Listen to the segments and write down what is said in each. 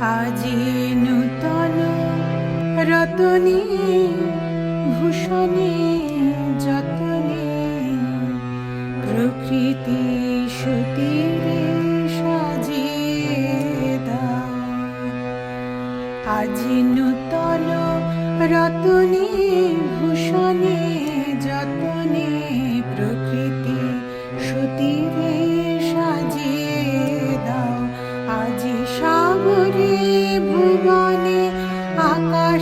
আজি নূতন রতনে ভূষণে যতনে প্রকৃতি সুতীরে সাজিয়ে দাও। আজি নূতন রতনে ভূষণে যতনে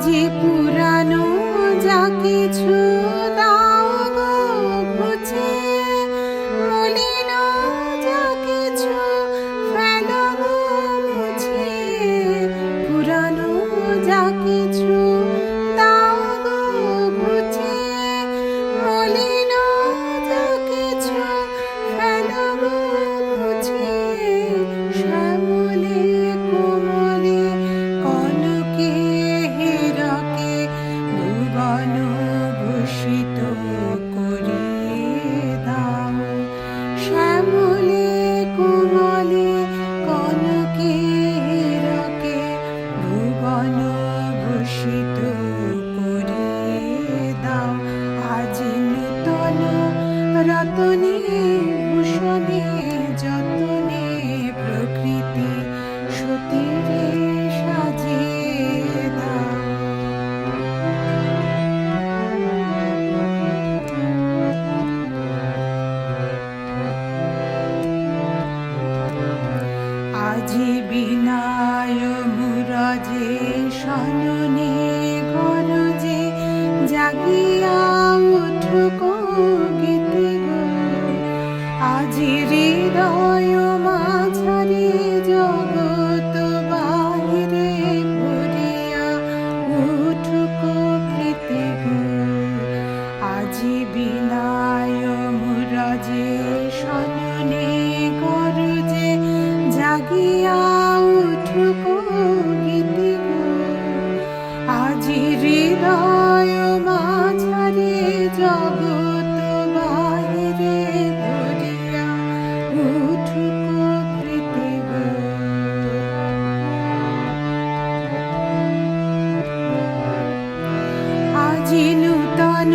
আজি পুরানো যা কিছু ভূষিত করিয়ে দাও শ্যামলে কোমলে কনকে হীরকে ভুবন ভূষিত করিয়ে দাও আজি আজি বিনায় মুরজে সননে গরজে জাগিয়া উঠুক গীতি আজি হৃদয় মাঝারে জগত বাহিরে ভরিয়া আজি নূতন